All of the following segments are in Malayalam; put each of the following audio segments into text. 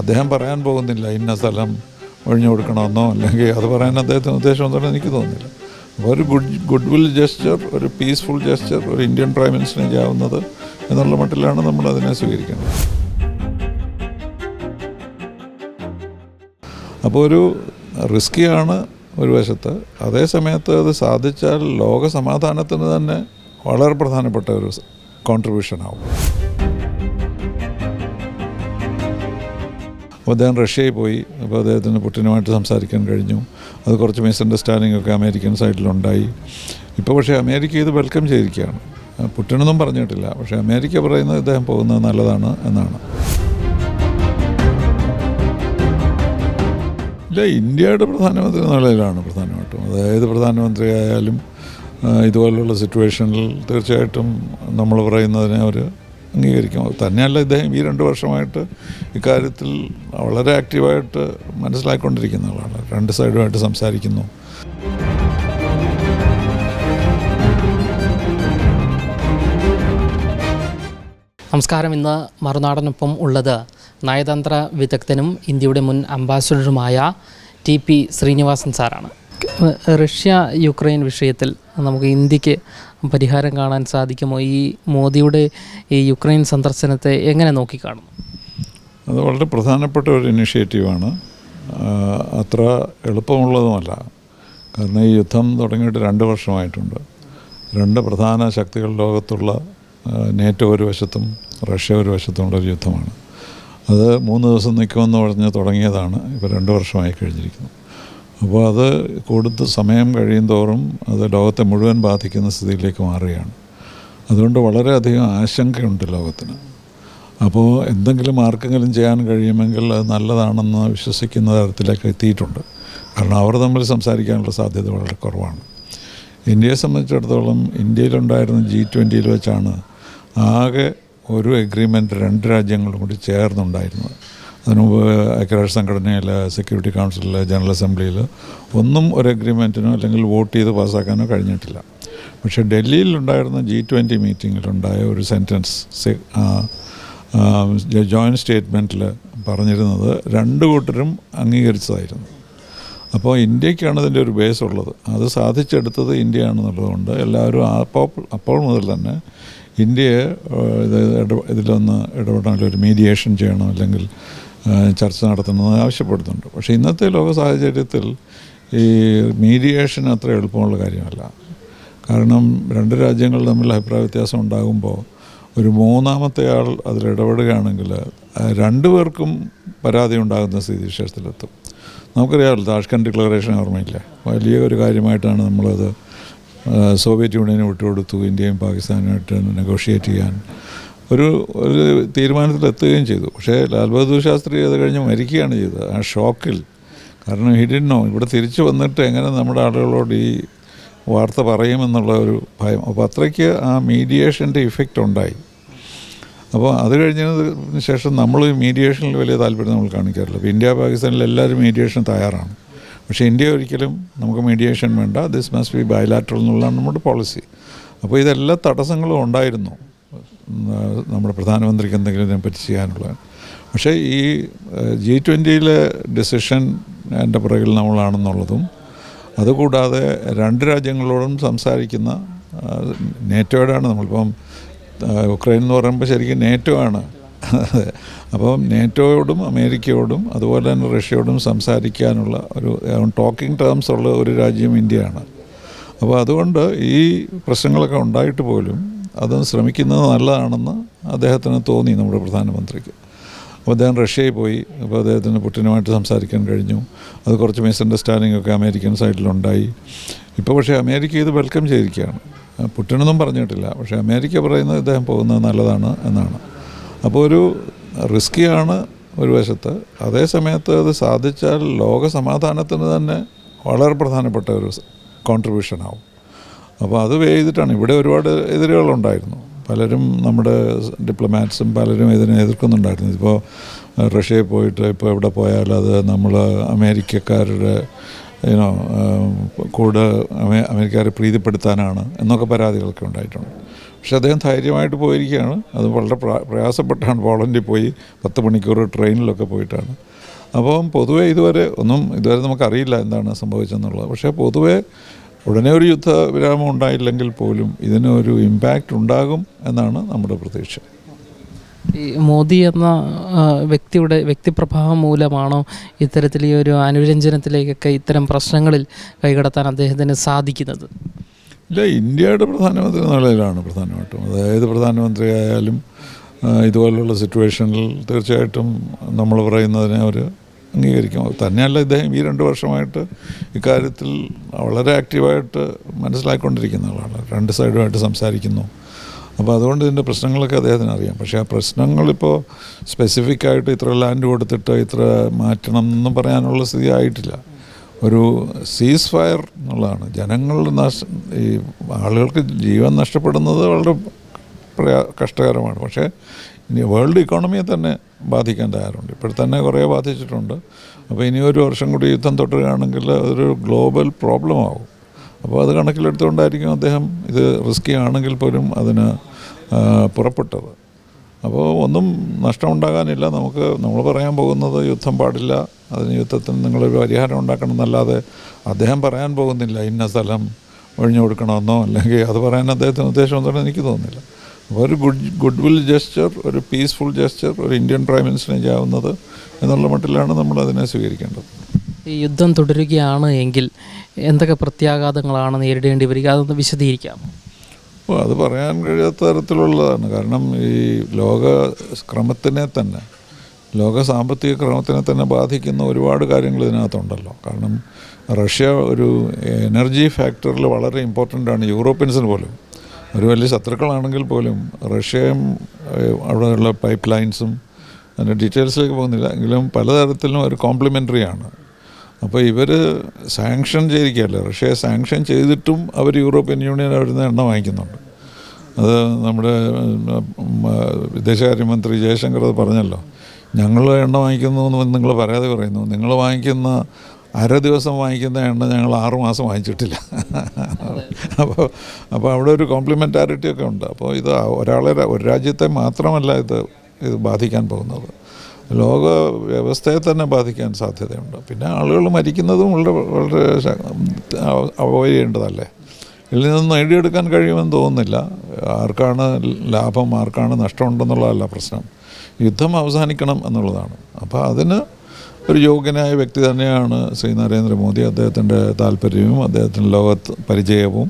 അദ്ദേഹം പറയാൻ പോകുന്നില്ല ഇന്ന സ്ഥലം ഒഴിഞ്ഞു കൊടുക്കണമെന്നോ? അല്ലെങ്കിൽ അത് പറയാൻ അദ്ദേഹത്തിന് ഉദ്ദേശം എന്താണ് എനിക്ക് തോന്നുന്നില്ല. അപ്പോൾ ഒരു ഗുഡ് ഗുഡ് വിൽ ജസ്റ്റർ ഒരു പീസ്ഫുൾ ജസ്റ്റർ ഒരു ഇന്ത്യൻ പ്രൈം മിനിസ്റ്റർ ആവുന്നത് എന്നുള്ള മട്ടിലാണ് നമ്മൾ അതിനെ സ്വീകരിക്കുന്നത്. അപ്പോൾ ഒരു റിസ്ക്കിയാണ് ഒരു വശത്ത്. അതേ സമയത്ത് അത് സാധിച്ചാൽ ലോക സമാധാനത്തിന് തന്നെ വളരെ പ്രധാനപ്പെട്ട ഒരു കോൺട്രിബ്യൂഷൻ ആവും. അപ്പോൾ അദ്ദേഹം റഷ്യയിൽ പോയി. അപ്പോൾ അദ്ദേഹത്തിന് പുട്ടിനുമായിട്ട് സംസാരിക്കാൻ കഴിഞ്ഞു. അത് കുറച്ച് മിസ്അണ്ടർസ്റ്റാൻഡിംഗ് ഒക്കെ അമേരിക്കൻ സൈഡിലുണ്ടായി. ഇപ്പോൾ പക്ഷേ അമേരിക്ക ഇത് വെൽക്കം ചെയ്തിരിക്കുകയാണ്. പുട്ടിനൊന്നും പറഞ്ഞിട്ടില്ല. പക്ഷേ അമേരിക്ക പറയുന്നത് ഇദ്ദേഹം പോകുന്നത് നല്ലതാണ് എന്നാണ്. ഇല്ല ഇന്ത്യയുടെ പ്രധാനമന്ത്രി നിലയിലാണ് പ്രധാനമായിട്ടും. അതായത് പ്രധാനമന്ത്രി ആയാലും ഇതുപോലുള്ള സിറ്റുവേഷനിൽ തീർച്ചയായിട്ടും നമ്മൾ പറയുന്നതിനെ അവർ അംഗീകരിക്കും. തന്നെയല്ല ഇദ്ദേഹം ഈ രണ്ട് വർഷമായിട്ട് ഇക്കാര്യത്തിൽ വളരെ ആക്റ്റീവായിട്ട് മനസ്സിലാക്കിക്കൊണ്ടിരിക്കുന്ന ആളാണ് രണ്ട് സൈഡുമായിട്ട് സംസാരിക്കുന്നു. നമസ്കാരം. ഇന്ന് മറുനാടനൊപ്പം ഉള്ളത് നയതന്ത്ര വിദഗ്ധനും ഇന്ത്യയുടെ മുൻ അംബാസഡറുമായ ടി പി ശ്രീനിവാസൻ സാറാണ്. റഷ്യ യുക്രൈൻ വിഷയത്തിൽ നമുക്ക് ഇന്ത്യയ്ക്ക് പരിഹാരം കാണാൻ സാധിക്കുമോ? ഈ മോദിയുടെ ഈ യുക്രൈൻ സന്ദർശനത്തെ എങ്ങനെ നോക്കിക്കാണും അത് വളരെ പ്രധാനപ്പെട്ട ഒരു ഇനിഷ്യേറ്റീവാണ്. അത്ര എളുപ്പമുള്ളതുമല്ല. കാരണം ഈ യുദ്ധം തുടങ്ങിയിട്ട് രണ്ട് വർഷമായിട്ടുണ്ട്. രണ്ട് പ്രധാന ശക്തികൾ ലോകത്തുള്ള നേറ്റോ ഒരു വശത്തും റഷ്യ ഒരു വശത്തുമുള്ള ഒരു യുദ്ധമാണ്. അത് മൂന്ന് ദിവസം നിൽക്കുമെന്ന് പറഞ്ഞ് തുടങ്ങിയതാണ്. ഇപ്പോൾ രണ്ട് വർഷമായി കഴിഞ്ഞിരിക്കുന്നത് അപ്പോൾ അത് കൂടുതൽ സമയം കഴിയും തോറും അത് ലോകത്തെ മുഴുവൻ ബാധിക്കുന്ന സ്ഥിതിയിലേക്ക് മാറുകയാണ്. അതുകൊണ്ട് വളരെയധികം ആശങ്കയുണ്ട് ലോകത്തിന്. അപ്പോൾ എന്തെങ്കിലും ആർക്കെങ്കിലും ചെയ്യാൻ കഴിയുമെങ്കിൽ അത് നല്ലതാണെന്ന് വിശ്വസിക്കുന്ന തരത്തിലേക്ക് എത്തിയിട്ടുണ്ട്. കാരണം അവർ തമ്മിൽ സംസാരിക്കാനുള്ള സാധ്യത വളരെ കുറവാണ്. ഇന്ത്യയെ സംബന്ധിച്ചിടത്തോളം ഇന്ത്യയിലുണ്ടായിരുന്ന ജി ട്വന്റിയിൽ വെച്ചാണ് ആകെ ഒരു എഗ്രിമെന്റ് രണ്ട് രാജ്യങ്ങളും കൂടി ചേർന്നുണ്ടായിരുന്നത്. അതിനുമുമ്പ് ഐക്യരാഷ്ട്ര സംഘടനയിൽ സെക്യൂരിറ്റി കൗൺസിലിൽ ജനറൽ അസംബ്ലിയിൽ ഒന്നും ഒരു അഗ്രിമെന്റിനോ അല്ലെങ്കിൽ വോട്ട് ചെയ്ത് പാസ്സാക്കാനോ കഴിഞ്ഞിട്ടില്ല. പക്ഷേ ഡൽഹിയിലുണ്ടായിരുന്ന ജി ട്വന്റി മീറ്റിങ്ങിലുണ്ടായ ഒരു സെന്റൻസ് ജോയിന്റ് സ്റ്റേറ്റ്മെന്റിൽ പറഞ്ഞിരുന്നത് രണ്ട് കൂട്ടരും അംഗീകരിച്ചതായിരുന്നു. അപ്പോൾ ഇന്ത്യക്കാണ് ഇതിന്റെ ഒരു ബേസ് ഉള്ളത്. അത് സാധിച്ചെടുത്തത് ഇന്ത്യയാണെന്നുള്ളതുകൊണ്ട് എല്ലാവരും അപ്പോൾ അപ്പോൾ മുതൽ തന്നെ ഇന്ത്യയെ ഇതിലൊന്ന് ഇടപെടാനുള്ള ഒരു മീഡിയേഷൻ ചെയ്യണം അല്ലെങ്കിൽ ചർച്ച നടത്തണമെന്ന് ആവശ്യപ്പെടുന്നുണ്ട്. പക്ഷേ ഇന്നത്തെ ലോക സാഹചര്യത്തിൽ ഈ മീഡിയേഷൻ അത്ര എളുപ്പമുള്ള കാര്യമല്ല. കാരണം രണ്ട് രാജ്യങ്ങൾ തമ്മിൽ അഭിപ്രായ വ്യത്യാസം ഉണ്ടാകുമ്പോൾ ഒരു മൂന്നാമത്തെ ആൾ അതിൽ ഇടപെടുകയാണെങ്കിൽ രണ്ടുപേർക്കും പരാതി ഉണ്ടാകുന്ന സ്ഥിതി സ്ഥിതിവിശേഷത്തിലെത്തും നമുക്കറിയാമല്ലോ താഷ്കൻ ഡിക്ലറേഷൻ ഓർമ്മയില്ല? വലിയ ഒരു കാര്യമായിട്ടാണ് നമ്മളത് സോവിയറ്റ് യൂണിയനെ വിട്ടുകൊടുത്തു ഇന്ത്യയും പാകിസ്ഥാനുമായിട്ട് നെഗോഷിയേറ്റ് ചെയ്യാൻ. ഒരു ഒരു തീരുമാനത്തിലെത്തുകയും ചെയ്തു. പക്ഷേ ലാൽ ബഹദൂർ ശാസ്ത്രി അത് കഴിഞ്ഞ് മരിക്കുകയാണ് ചെയ്തത്. ആ ഷോക്കിൽ. കാരണം ഹിഡിനോ ഇവിടെ തിരിച്ചു വന്നിട്ട് എങ്ങനെ നമ്മുടെ ആളുകളോട് ഈ വാർത്ത പറയുമെന്നുള്ള ഒരു ഭയം. അപ്പോൾ അത്രയ്ക്ക് ആ മീഡിയേഷന്റെ ഇഫക്റ്റ് ഉണ്ടായി. അപ്പോൾ അത് കഴിഞ്ഞതിന് ശേഷം നമ്മൾ മീഡിയേഷനിൽ വലിയ താല്പര്യം നമ്മൾ കാണിക്കാറില്ല. അപ്പോൾ ഇന്ത്യ പാകിസ്ഥാനിൽ എല്ലാവരും മീഡിയേഷൻ തയ്യാറാണ്. പക്ഷേ ഇന്ത്യ ഒരിക്കലും നമുക്ക് മീഡിയേഷൻ വേണ്ട. ദിസ് മസ്റ്റ് ബി ബയലാറ്ററൽ എന്നുള്ളതാണ് നമ്മുടെ പോളിസി അപ്പോൾ ഇതെല്ലാ തടസ്സങ്ങളും ഉണ്ടായിരുന്നു. നമ്മുടെ പ്രധാനമന്ത്രിക്ക് എന്തെങ്കിലും ഇതിനെപ്പറ്റി ചെയ്യാനുള്ള പക്ഷേ ഈ ജി ട്വന്റിയിലെ ഡിസിഷൻ എന്റെ പുറകിൽ നമ്മളാണെന്നുള്ളതും അതുകൂടാതെ രണ്ട് രാജ്യങ്ങളോടും സംസാരിക്കുന്ന നേറ്റോയോടാണ് നമ്മളിപ്പം ഉക്രൈൻ എന്ന് പറയുമ്പോൾ ശരിക്കും നേറ്റോ ആണ്. അപ്പം നേറ്റോയോടും അമേരിക്കയോടും അതുപോലെ തന്നെ റഷ്യയോടും സംസാരിക്കാനുള്ള ഒരു ടോക്കിംഗ് ടേംസ് ഉള്ള ഒരു രാജ്യം ഇന്ത്യയാണ്. അപ്പോൾ അതുകൊണ്ട് ഈ പ്രശ്നങ്ങളൊക്കെ ഉണ്ടായിട്ട് പോലും അത് ശ്രമിക്കുന്നത് നല്ലതാണെന്ന് അദ്ദേഹത്തിന് തോന്നി നമ്മുടെ പ്രധാനമന്ത്രിക്ക്. അപ്പോൾ അദ്ദേഹം റഷ്യയിൽ പോയി. അപ്പോൾ അദ്ദേഹത്തിന് പുട്ടിനുമായിട്ട് സംസാരിക്കാൻ കഴിഞ്ഞു. അത് കുറച്ച് മിസ്അണ്ടർസ്റ്റാൻഡിംഗ് ഒക്കെ അമേരിക്കൻ സൈഡിലുണ്ടായി. ഇപ്പോൾ പക്ഷേ അമേരിക്ക ഇത് വെൽക്കം ചെയ്തിരിക്കുകയാണ്. പുട്ടിനൊന്നും പറഞ്ഞിട്ടില്ല. പക്ഷേ അമേരിക്ക പറയുന്നത് ഇദ്ദേഹം പോകുന്നത് നല്ലതാണ് എന്നാണ്. അപ്പോൾ ഒരു റിസ്ക്കിയാണ് ഒരു വശത്ത്. അതേ സമയത്ത് അത് സാധിച്ചാൽ ലോക സമാധാനത്തിന് തന്നെ വളരെ പ്രധാനപ്പെട്ട ഒരു കോൺട്രിബ്യൂഷൻ ആവും. അപ്പോൾ അത് ചെയ്തിട്ടാണ്. ഇവിടെ ഒരുപാട് എതിരുകളുണ്ടായിരുന്നു. പലരും നമ്മുടെ ഡിപ്ലോമാറ്റ്സും പലരും ഇതിനെ എതിർക്കുന്നുണ്ടായിരുന്നു. ഇപ്പോൾ റഷ്യയിൽ പോയിട്ട് ഇപ്പോൾ എവിടെ പോയാലും അത് നമ്മൾ അമേരിക്കക്കാരുടെ യുനോ കൂടെ അമേ അമേരിക്കക്കാരെ പ്രീതിപ്പെടുത്താനാണ് എന്നൊക്കെ പരാതികളൊക്കെ ഉണ്ടായിട്ടുണ്ട്. പക്ഷേ അദ്ദേഹം ധൈര്യമായിട്ട് പോയിരിക്കുകയാണ്. അത് വളരെ പ്ര- പ്രയാസപ്പെട്ടാണ്. പോളണ്ടിൽ പോയി പത്ത് മണിക്കൂർ ട്രെയിനിലൊക്കെ പോയിട്ടാണ്. അപ്പം പൊതുവേ ഇതുവരെ ഒന്നും ഇതുവരെ നമുക്കറിയില്ല എന്താണ് സംഭവിച്ചെന്നുള്ളത്. പക്ഷേ പൊതുവേ ഉടനെ ഒരു യുദ്ധ വിരാമം ഉണ്ടായില്ലെങ്കിൽ പോലും ഇതിനൊരു ഇമ്പാക്റ്റ് ഉണ്ടാകും എന്നാണ് നമ്മുടെ പ്രതീക്ഷ. ഈ മോദി എന്ന വ്യക്തിയുടെ വ്യക്തിപ്രഭാവം മൂലമാണോ ഇത്തരത്തിൽ ഈ ഒരു അനുരഞ്ജനത്തിലേക്കൊക്കെ ഇത്തരം പ്രശ്നങ്ങളിൽ കൈകടത്താൻ അദ്ദേഹത്തിന് സാധിക്കുന്നത്? ഇല്ല ഇന്ത്യയുടെ പ്രധാനമന്ത്രി നിലയിലാണ് പ്രധാനമായിട്ടും. അതായത് പ്രധാനമന്ത്രി ആയാലും ഇതുപോലുള്ള സിറ്റുവേഷനിൽ തീർച്ചയായിട്ടും നമ്മൾ പറയുന്നതിനെ അവർ അംഗീകരിക്കും. തന്നെയല്ല ഇദ്ദേഹം ഈ രണ്ട് വർഷമായിട്ട് ഇക്കാര്യത്തിൽ വളരെ ആക്റ്റീവായിട്ട് മനസ്സിലാക്കിക്കൊണ്ടിരിക്കുന്ന ആളാണ്. രണ്ട് സൈഡുമായിട്ട് സംസാരിക്കുന്നു. അപ്പോൾ അതുകൊണ്ട് ഇതിന്റെ പ്രശ്നങ്ങളൊക്കെ അദ്ദേഹത്തിന് അറിയാം. പക്ഷേ ആ പ്രശ്നങ്ങളിപ്പോൾ സ്പെസിഫിക് ആയിട്ട് ഇത്ര ലാൻഡ് കൊടുത്തിട്ട് ഇത്ര മാറ്റണം എന്നും പറയാനുള്ള സ്ഥിതി ആയിട്ടില്ല. ഒരു സീസ് ഫയർ എന്നുള്ളതാണ്. ജനങ്ങളുടെ നഷ്ട ഈ ആളുകൾക്ക് ജീവൻ നഷ്ടപ്പെടുന്നത് വളരെ പ്രയാ കഷ്ടകരമാണ്. പക്ഷേ ഇനി വേൾഡ് ഇക്കോണമിയെ തന്നെ ബാധിക്കാൻ തയ്യാറുണ്ട്. ഇപ്പോൾ തന്നെ കുറേ ബാധിച്ചിട്ടുണ്ട്. അപ്പോൾ ഇനി ഒരു വർഷം കൂടി യുദ്ധം തുടരുകയാണെങ്കിൽ അതൊരു ഗ്ലോബൽ പ്രോബ്ലം ആകും അപ്പോൾ അത് കണക്കിലെടുത്തുകൊണ്ടായിരിക്കും അദ്ദേഹം ഇത് റിസ്കി ആണെങ്കിൽ പോലും അതിന് പുറപ്പെട്ടത്. അപ്പോൾ ഒന്നും നഷ്ടമുണ്ടാകാനില്ല. നമുക്ക് നമ്മൾ പറയാൻ പോകുന്നത് യുദ്ധം പാടില്ല. അതിന് യുദ്ധത്തിന് നിങ്ങളൊരു പരിഹാരം ഉണ്ടാക്കണം എന്നല്ലാതെ അദ്ദേഹം പറയാൻ പോകുന്നില്ല ഇന്ന സ്ഥലം ഒഴിഞ്ഞു കൊടുക്കണമെന്നോ അല്ലെങ്കിൽ അത് പറയാൻ അദ്ദേഹത്തിന് ഉദ്ദേശം എനിക്ക് തോന്നുന്നില്ല. ഒരു ഗുഡ് ഗുഡ് വിൽ ജസ്റ്റർ ഒരു പീസ്ഫുൾ ജെസ്ചർ ഒരു ഇന്ത്യൻ പ്രൈം മിനിസ്റ്റർ ചെയ്യാവുന്നത് എന്നുള്ള മട്ടിലാണ് നമ്മൾ അതിനെ സ്വീകരിക്കേണ്ടത്. ഈ യുദ്ധം തുടരുകയാണ് എങ്കിൽ എന്തൊക്കെ പ്രത്യാഘാതങ്ങളാണ് നേരിടേണ്ടി വരിക? അതൊന്ന് വിശദീകരിക്കാം. ഓ അത് പറയാൻ കഴിയാത്ത തരത്തിലുള്ളതാണ്. കാരണം ഈ ലോക ക്രമത്തിനെ തന്നെ ലോക സാമ്പത്തിക ക്രമത്തിനെ തന്നെ ബാധിക്കുന്ന ഒരുപാട് കാര്യങ്ങൾ ഇതിനകത്തുണ്ടല്ലോ. കാരണം റഷ്യ ഒരു എനർജി ഫാക്ടറിൽ വളരെ ഇമ്പോർട്ടന്റ് ആണ്. യൂറോപ്യൻസിന് പോലും. ഒരു വലിയ ശത്രുക്കളാണെങ്കിൽ പോലും റഷ്യയും അവിടെയുള്ള പൈപ്പ് ലൈൻസും അതിന്റെ ഡീറ്റെയിൽസിലേക്ക് പോകുന്നില്ല. എങ്കിലും പലതരത്തിലും ഒരു കോംപ്ലിമെന്ററി ആണ്. അപ്പോൾ ഇവർ സാങ്ഷൻ ചെയ്തിരിക്കുകയല്ലേ? റഷ്യയെ സാങ്ഷൻ ചെയ്തിട്ടും അവർ യൂറോപ്യൻ യൂണിയൻ അവിടുന്ന് എണ്ണ വാങ്ങിക്കുന്നുണ്ട്. അത് നമ്മുടെ വിദേശകാര്യമന്ത്രി ജയശങ്കർ അത് പറഞ്ഞല്ലോ. ഞങ്ങൾ എണ്ണ വാങ്ങിക്കുന്നു എന്ന് നിങ്ങൾ പറയാതെ പറയുന്നു. നിങ്ങൾ വാങ്ങിക്കുന്ന അര ദിവസം വാങ്ങിക്കുന്ന എണ്ണ ഞങ്ങൾ ആറു മാസം വാങ്ങിച്ചിട്ടില്ല. അപ്പോൾ അപ്പോൾ അവിടെ ഒരു കോംപ്ലിമെന്റാരിറ്റി ഒക്കെ ഉണ്ട്. അപ്പോൾ ഇത് ഒരാളെ ഒരു രാജ്യത്തെ മാത്രമല്ല ഇത് ഇത് ബാധിക്കാൻ പോകുന്നത്. ലോക വ്യവസ്ഥയെ തന്നെ ബാധിക്കാൻ സാധ്യതയുണ്ട്. പിന്നെ ആളുകൾ മരിക്കുന്നതും വളരെ വളരെ അവോയ്ഡ് ചെയ്യേണ്ടതല്ലേ ഇതിൽ നിന്ന് നേടിയെടുക്കാൻ കഴിയുമെന്ന് തോന്നുന്നില്ല. ആർക്കാണ് ലാഭം ആർക്കാണ് നഷ്ടമുണ്ടെന്നുള്ളതല്ല പ്രശ്നം. യുദ്ധം അവസാനിക്കണം എന്നുള്ളതാണ്. അപ്പോൾ അതിന് ഒരു യോഗ്യനായ വ്യക്തി തന്നെയാണ് ശ്രീ നരേന്ദ്രമോദി. അദ്ദേഹത്തിന്റെ താല്പര്യവും അദ്ദേഹത്തിന്റെ ലോകത്ത് പരിചയവും.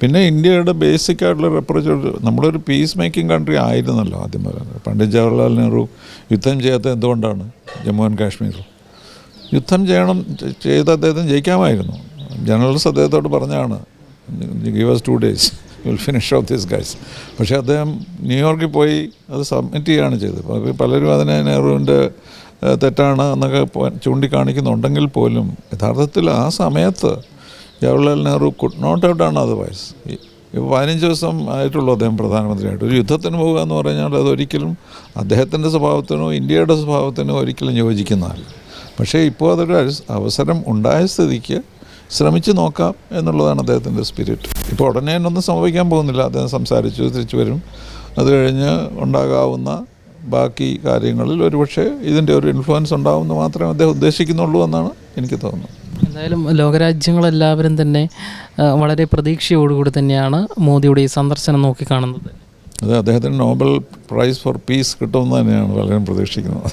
പിന്നെ ഇന്ത്യയുടെ ബേസിക് ആയിട്ടുള്ള അപ്രോച്ച് നമ്മളൊരു പീസ് മേക്കിംഗ് കൺട്രി ആയിരുന്നല്ലോ ആദ്യം പറയുന്നത്. പണ്ഡിറ്റ് ജവഹർലാൽ നെഹ്റു യുദ്ധം ചെയ്യാത്ത എന്തുകൊണ്ടാണ് ജമ്മു ആൻഡ് കാശ്മീരിൽ? യുദ്ധം ചെയ്യണം ചെയ്ത അദ്ദേഹത്തിന് ജയിക്കാമായിരുന്നു. ജനറൽസ് അദ്ദേഹത്തോട് പറഞ്ഞാണ് give us two days will finish off this guys പക്ഷേ അദ്ദേഹം ന്യൂയോർക്കിൽ പോയി അത് സബ്മിറ്റ് ചെയ്യുകയാണ് ചെയ്തത്. പലരും അതിനെ നെഹ്റുവിന്റെ തെറ്റാണ് എന്നൊക്കെ ചൂണ്ടിക്കാണിക്കുന്നുണ്ടെങ്കിൽ പോലും യഥാർത്ഥത്തിൽ ആ സമയത്ത് Jawaharlal Nehru could not have done otherwise ഇപ്പോൾ പതിനഞ്ച് ദിവസം ആയിട്ടുള്ളൂ അദ്ദേഹം പ്രധാനമന്ത്രിയായിട്ട്. ഒരു യുദ്ധത്തിന് പോകുക എന്ന് പറഞ്ഞാൽ അതൊരിക്കലും അദ്ദേഹത്തിന്റെ സ്വഭാവത്തിനോ ഇന്ത്യയുടെ സ്വഭാവത്തിനോ ഒരിക്കലും യോജിക്കുന്നതല്ല. പക്ഷേ ഇപ്പോൾ അതൊരു അവസരം ഉണ്ടായ സ്ഥിതിക്ക് ശ്രമിച്ചു നോക്കാം എന്നുള്ളതാണ് അദ്ദേഹത്തിന്റെ സ്പിരിറ്റ് ഇപ്പോൾ ഉടനെ ഒന്നും സംഭവിക്കാൻ പോകുന്നില്ല. അദ്ദേഹം സംസാരിച്ചു തിരിച്ചു വരും. അത് കഴിഞ്ഞ് ഉണ്ടാകാവുന്ന ബാക്കി കാര്യങ്ങളിൽ ഒരുപക്ഷെ ഇതിന്റെ ഒരു ഇൻഫ്ലുവൻസ് ഉണ്ടാവുമെന്ന് മാത്രമേ അദ്ദേഹം ഉദ്ദേശിക്കുന്നുള്ളൂ എന്നാണ് എനിക്ക് തോന്നുന്നത്. എന്തായാലും ലോകരാജ്യങ്ങളെല്ലാവരും തന്നെ വളരെ പ്രതീക്ഷയോടുകൂടി തന്നെയാണ് മോദിയുടെ ഈ സന്ദർശനം നോക്കിക്കാണുന്നത്. അത് അദ്ദേഹത്തിന് നോബൽ പ്രൈസ് ഫോർ പീസ് കിട്ടുമെന്ന് തന്നെയാണ് പലരും പ്രതീക്ഷിക്കുന്നത്.